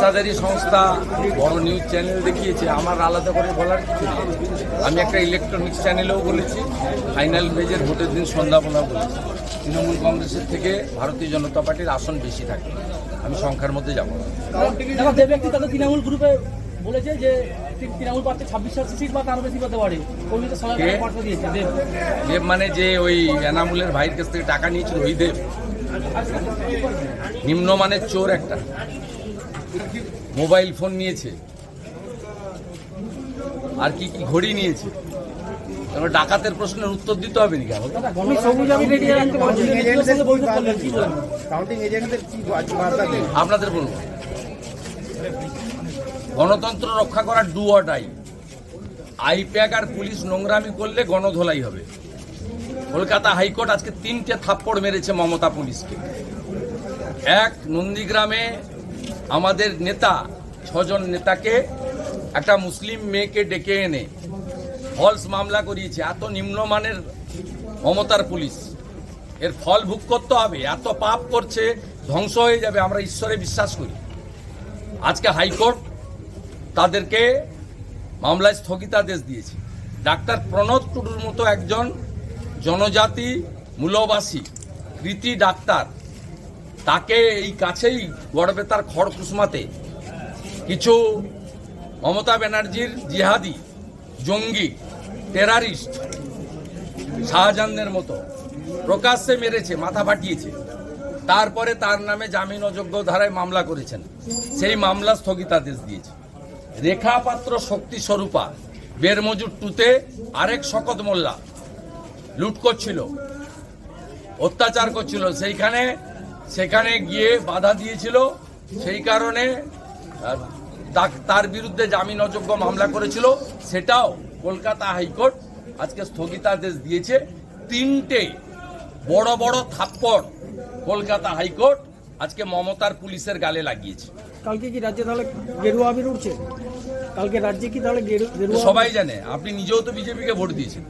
পেশাদারি সংস্থা বড় নিউজ চ্যানেল দেখিয়েছে আমার আলাদা করে বলার কিছু নেই। আমি একটা ইলেকট্রনিক্স চ্যানেলেও বলেছি ফাইনাল পেজের ভোটের দিন সন্ধ্যাবেলা বলেছি। তৃণমূল কংগ্রেসের থেকে ভারতীয় জনতা পার্টির আসন বেশি থাকে। আমি সংখ্যার মধ্যে যাব তৃণমূল গ্রুপে বলেছে যে তৃণমূল পাচ্ছে ছাব্বিশ সিট বা তার বেশি পেতে পারে। দেব। মানে যে ওই এনামুলের ভাইয়ের কাছ থেকে টাকা নিয়েছিল ওই দেব। নিম্নমানের চোর একটা। মোবাইল ফোন নিয়েছে। আর কি কি ঘড়ি নিয়েছে। এবার ডাকাতের প্রশ্নের উত্তর দিতে হবে নাকি আপনাদের বলব। গণতন্ত্র রক্ষা করার ডু অর ডাই আইপ্যাক আর পুলিশ নোংরামি করলে গণধোলাই হবে। কলকাতা হাইকোর্ট আজকে তিনটে থাপ্পড় মেরেছে মমতা পুলিশকে। এক নন্দীগ্রামে আমাদের নেতা, ছজন নেতাকে একটা মুসলিম মেয়েকে ডেকে এনে ফলস মামলা করিয়েছে, এত নিম্নমানের মমতার পুলিশ। এর ফল ভোগ করতে হবে, এত পাপ করছে, ধ্বংস হয়ে যাবে, আমরা ঈশ্বরে বিশ্বাস করি। আজকে হাইকোর্ট তাদেরকে মামলায় স্থগিতাদেশ দিয়েছে। ডাক্তার প্রণব টুডুর মতো একজন জনজাতি, মূলবাসী, কৃতি ডাক্তার তাকে এই কাছেই গড়বেতার খড়কুসমাতে কিছু মমতা ব্যানার্জির জিহাদি, জঙ্গি, টেরারিস্ট শাহজাহানদের মতো প্রকাশ্যে মেরেছে, মাথা ফাটিয়েছে। তারপরে তার নামে জামিন অযোগ্য ধারায় মামলা করেছেন। সেই মামলা স্থগিতাদেশ দিয়েছে। রেখা পাত্র শক্তি স্বরূপা, বেরমজুর টুতে আরেক শকত মোল্লা লুট করছিল, অত্যাচার করছিল। সেইখানে সেখানে গিয়ে বাধা দিয়েছিল। সেই কারণে তার বিরুদ্ধে জামিন অযোগ্য মামলা করেছিল। সেটাও কলকাতা হাইকোর্ট আজকে স্থগিতাদেশ দিয়েছে। তিনটে বড় বড় থাপ্পড় কলকাতা হাইকোর্ট আজকে মমতার পুলিশের গালে লাগিয়েছে। কালকে কি রাজ্যে তাহলে গেরুয়া আবির উঠছে? কালকে রাজ্যে কি তাহলে সবাই জানে আপনি নিজেও তো বিজেপিকে ভোট দিয়েছেন।